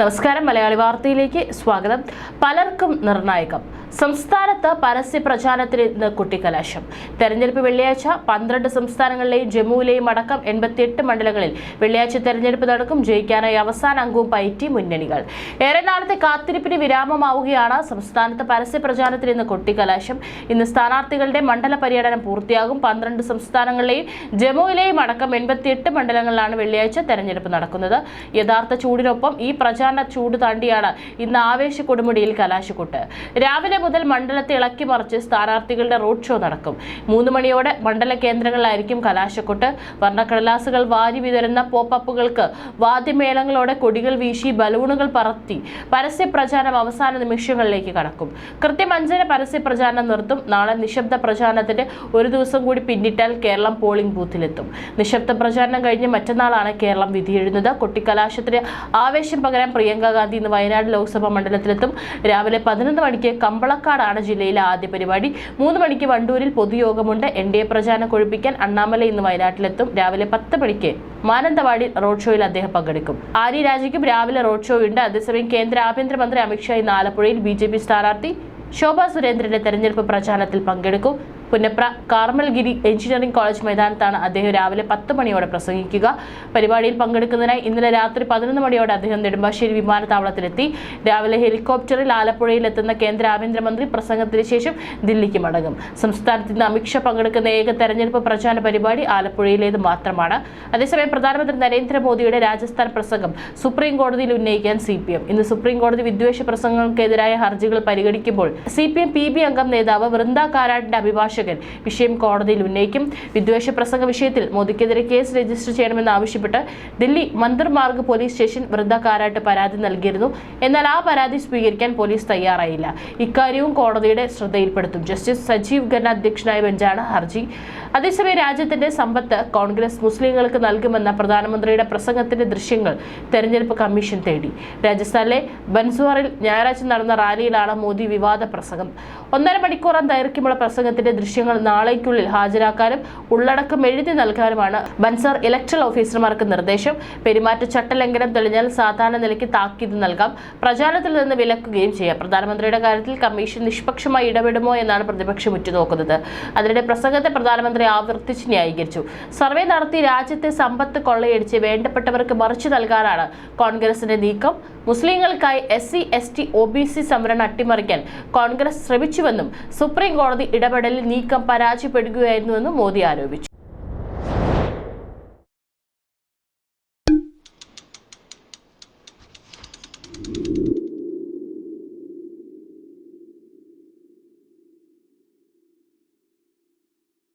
നമസ്കാരം. മലയാളി വാർത്തയിലേക്ക് സ്വാഗതം. പലർക്കും നിർണായകം. സംസ്ഥാനത്ത് പരസ്യ പ്രചാരണത്തിന് ഇന്ന് കുട്ടിക്കലാശം. തെരഞ്ഞെടുപ്പ് വെള്ളിയാഴ്ച പന്ത്രണ്ട് സംസ്ഥാനങ്ങളിലെയും ജമ്മുവിലെയും അടക്കം എൺപത്തിയെട്ട് മണ്ഡലങ്ങളിൽ വെള്ളിയാഴ്ച തെരഞ്ഞെടുപ്പ് നടക്കും. ജയിക്കാനായി അവസാന അംഗവും പയറ്റി മുന്നണികൾ. ഏറെ നാളത്തെ കാത്തിരിപ്പിന് വിരാമമാവുകയാണ് സംസ്ഥാനത്ത് പരസ്യ പ്രചാരണത്തിന് ഇന്ന് കൊട്ടിക്കലാശം. ഇന്ന് സ്ഥാനാർത്ഥികളുടെ മണ്ഡല പര്യടനം പൂർത്തിയാകും. പന്ത്രണ്ട് സംസ്ഥാനങ്ങളിലെയും ജമ്മുവിലെയും അടക്കം എൺപത്തിയെട്ട് മണ്ഡലങ്ങളിലാണ് വെള്ളിയാഴ്ച തെരഞ്ഞെടുപ്പ് നടക്കുന്നത്. യഥാർത്ഥ ചൂടിനൊപ്പം ഈ പ്രചാരണ ചൂട് താണ്ടിയാണ് ഇന്ന് ആവേശ കൊടുമുടിയിൽ കലാശക്കൊട്ട്. രാവിലെ മുതൽ മണ്ഡലത്തെ ഇളക്കി മറിച്ച് സ്ഥാനാർത്ഥികളുടെ റോഡ് ഷോ നടക്കും. മൂന്ന് മണിയോടെ മണ്ഡല കേന്ദ്രങ്ങളിലായിരിക്കും കലാശക്കൊട്ട്. വർണക്കടലാസുകൾ വാരി വിതരുന്ന പോപ്പപ്പുകൾക്ക് വാദ്യമേളങ്ങളോടെ കൊടികൾ വീശി ബലൂണുകൾ പറത്തി പരസ്യ പ്രചാരണം അവസാന നിമിഷങ്ങളിലേക്ക് കടക്കും. കൃത്യം അഞ്ചിന് പരസ്യ പ്രചാരണം നിർത്തും. നാളെ നിശബ്ദ പ്രചാരണത്തിന്റെ ഒരു ദിവസം കൂടി പിന്നിട്ടാൽ കേരളം പോളിംഗ് ബൂത്തിലെത്തും. നിശബ്ദ പ്രചാരണം കഴിഞ്ഞ് മറ്റന്നാളാണ് കേരളം വിധിയെഴുതുന്നത്. കൊട്ടിക്കലാശത്തിന് ആവേശം പകരാൻ പ്രിയങ്ക ഗാന്ധി ഇന്ന് വയനാട് ലോക്സഭാ മണ്ഡലത്തിലെത്തും. രാവിലെ പതിനൊന്ന് മണിക്ക് കമ്പളക്കാടാണ് ജില്ലയിലെ ആദ്യ പരിപാടി. മൂന്ന് മണിക്ക് വണ്ടൂരിൽ പൊതുയോഗമുണ്ട്. എൻ ഡി എ പ്രചാരണം കൊഴുപ്പിക്കാൻ അണ്ണാമല ഇന്ന് വയനാട്ടിലെത്തും. രാവിലെ പത്ത് മണിക്ക് മാനന്തവാടി റോഡ് ഷോയിൽ അദ്ദേഹം പങ്കെടുക്കും. ആര്യ രാജയ്ക്കും രാവിലെ റോഡ് ഷോ ഉണ്ട്. അതേസമയം കേന്ദ്ര ആഭ്യന്തരമന്ത്രി അമിത്ഷാ ഇന്ന് ആലപ്പുഴയിൽ ബി ജെ പി സ്ഥാനാർത്ഥി ശോഭാ സുരേന്ദ്രന്റെ തെരഞ്ഞെടുപ്പ് പ്രചാരണത്തിൽ പങ്കെടുക്കും. പുന്നപ്ര കാർമൽഗിരി എഞ്ചിനീയറിംഗ് കോളേജ് മൈതാനത്താണ് അദ്ദേഹം രാവിലെ പത്ത് മണിയോടെ പ്രസംഗിക്കുക. പരിപാടിയിൽ പങ്കെടുക്കുന്നതിനായി ഇന്നലെ രാത്രി പതിനൊന്ന് മണിയോടെ അദ്ദേഹം നെടുമ്പാശ്ശേരി വിമാനത്താവളത്തിലെത്തി. രാവിലെ ഹെലികോപ്റ്ററിൽ ആലപ്പുഴയിൽ എത്തുന്ന കേന്ദ്ര ആഭ്യന്തരമന്ത്രി പ്രസംഗത്തിന് ശേഷം ദില്ലിക്ക് മടങ്ങും. സംസ്ഥാനത്ത് ഇന്ന് അമിത്ഷാ പങ്കെടുക്കുന്ന ഏക തെരഞ്ഞെടുപ്പ് പ്രചാരണ പരിപാടി ആലപ്പുഴയിലേത് മാത്രമാണ്. അതേസമയം പ്രധാനമന്ത്രി നരേന്ദ്രമോദിയുടെ രാജസ്ഥാൻ പ്രസംഗം സുപ്രീം കോടതിയിൽ ഉന്നയിക്കാൻ സി പി എം ഇന്ന് സുപ്രീം കോടതി വിദ്വേഷ പ്രസംഗങ്ങൾക്കെതിരായ ഹർജികൾ പരിഗണിക്കുമ്പോൾ C P M P B അംഗം നേതാവ് വൃന്ദ കാരാട്ടിന്റെ അഭിഭാഷകൻ വിഷയം കോടതിയിൽ ഉന്നയിക്കും. വിദ്വേഷ പ്രസംഗ വിഷയത്തിൽ മോദിക്കെതിരെ കേസ് രജിസ്റ്റർ ചെയ്യണമെന്ന് ആവശ്യപ്പെട്ട് ദില്ലി മന്ദർമാർഗ് പോലീസ് സ്റ്റേഷൻ വൃദ്ധക്കാരായിട്ട് പരാതി നൽകിയിരുന്നു. എന്നാൽ ആ പരാതി സ്വീകരിക്കാൻ പോലീസ് തയ്യാറായില്ല. ഇക്കാര്യവും കോടതിയുടെ ശ്രദ്ധയിൽപ്പെടുത്തും. ജസ്റ്റിസ് സജീവ് ഖന്ന അധ്യക്ഷനായ ബെഞ്ചാണ് ഹർജി. അതേസമയം രാജ്യത്തിന്റെ സമ്പത്ത് കോൺഗ്രസ് മുസ്ലിങ്ങൾക്ക് നൽകുമെന്ന പ്രധാനമന്ത്രിയുടെ പ്രസംഗത്തിന്റെ ദൃശ്യങ്ങൾ തെരഞ്ഞെടുപ്പ് കമ്മീഷൻ തേടി. രാജസ്ഥാനിലെ ബൻസ്വാറിൽ ഞായറാഴ്ച നടന്ന റാലിയിലാണ് മോദി വിവാദ പ്രസംഗം. ഒന്നര മണിക്കൂറാൻ ദൈർഘ്യമുള്ള പ്രസംഗത്തിന്റെ ദൃശ്യങ്ങൾ നാളേക്കുള്ളിൽ ഹാജരാക്കാനും ഉള്ളടക്കം എഴുതി നൽകാനുമാണ് ബൻസാർ ഇലക്ട്രൽ ഓഫീസർമാർക്ക് നിർദ്ദേശം. പെരുമാറ്റച്ചട്ട ലംഘനം തെളിഞ്ഞാൽ സാധാരണ നിലയ്ക്ക് താക്കീത് നൽകാം. പ്രചാരണത്തിൽ നിന്ന് വിലക്കുകയും ചെയ്യാം. പ്രധാനമന്ത്രിയുടെ കാര്യത്തിൽ കമ്മീഷൻ നിഷ്പക്ഷമായി ഇടപെടുമോ എന്നാണ് പ്രതിപക്ഷം ഉറ്റുനോക്കുന്നത്. അതിനിടെ പ്രസംഗത്തെ പ്രധാനമന്ത്രി ആവർത്തിച്ച് ന്യായീകരിച്ചു. സർവേ നടത്തി രാജ്യത്തെ സമ്പത്ത് കൊള്ളയടിച്ച് വേണ്ടപ്പെട്ടവർക്ക് മറിച്ചു നൽകാനാണ് കോൺഗ്രസിന്റെ നീക്കം. മുസ്ലിങ്ങൾക്കായി S C S T O B C സംവരണം അട്ടിമറിക്കാൻ കോൺഗ്രസ് ശ്രമിച്ചുവെന്നും സുപ്രീം കോടതി ഇടപെടലിൽ നീക്കം പരാജയപ്പെടുകയായിരുന്നുവെന്നും മോദി ആരോപിച്ചു.